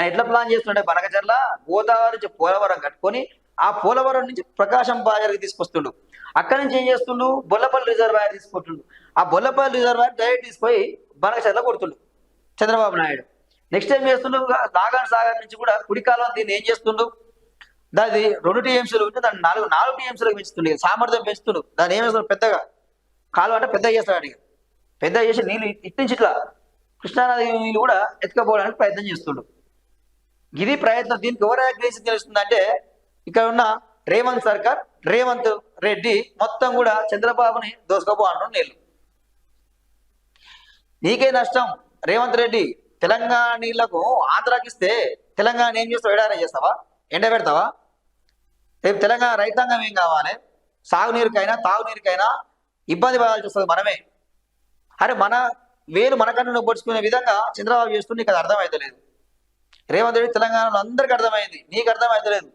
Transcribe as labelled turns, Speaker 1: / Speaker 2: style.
Speaker 1: ఆయన ఎట్లా ప్లాన్ చేస్తుండే? బనకచర్ల గోదావరి నుంచి పోలవరం కట్టుకొని ఆ పోలవరం నుంచి ప్రకాశం బాజర్కి తీసుకొస్తుండు. అక్కడి నుంచి ఏం చేస్తుండు? బొల్లపల్లి రిజర్వాయర్ తీసుకుంటుండు ఆ బొల్లపల్లి రిజర్వాయర్ డైరెక్ట్ తీసుకొని బనకచర్ల కొడుతుండు చంద్రబాబు నాయుడు. నెక్స్ట్ ఏం చేస్తుండు? నాగాన్ సాగర్ నుంచి కూడా కుడికాలం దీన్ని ఏం చేస్తుండు? దాని రెండు టీఎంసీలు ఉంటే దాన్ని నాలుగు నాలుగు టీఎంసీలకు పెంచుతుండే. సామర్థ్యం పెంచుతుండు. దాన్ని ఏం చేస్తున్నాడు పెద్దగా కాలువ అంటే పెద్ద చేస్తాడు అడిగి పెద్ద చేసి నీళ్ళు ఇట్టించి ఇట్లా కృష్ణానది నీళ్ళు కూడా ఎత్తుకపోవడానికి ప్రయత్నం చేస్తుండు. ఇది ప్రయత్నం దీనికి ఎవరు అగ్రేసి తెలుస్తుందంటే ఇక్కడ ఉన్న రేవంత్ సర్కార్ రేవంత్ రెడ్డి మొత్తం కూడా చంద్రబాబుని దోసుకోబో అంటున్న నీళ్ళు నీకే నష్టం. రేవంత్ రెడ్డి తెలంగాణ నీళ్ళకు ఆంధ్రాకిస్తే తెలంగాణ ఏం చేస్తావు? ఎడారా చేస్తావా? ఎండ పెడతావా? రేపు తెలంగాణ రైతాంగం ఏం కావాలి? సాగునీరుకైనా తాగునీరుకైనా ఇబ్బంది పడాల్సి వస్తుంది మనమే. అరే మన వేలు మనకన్నా పొడుచుకునే విధంగా చంద్రబాబు చేస్తుంటే నీకు అది అర్థమైతలేదు. రేవంత్ రెడ్డి తెలంగాణలో అందరికీ అర్థమైంది. నీకు అర్థమైతలేదు.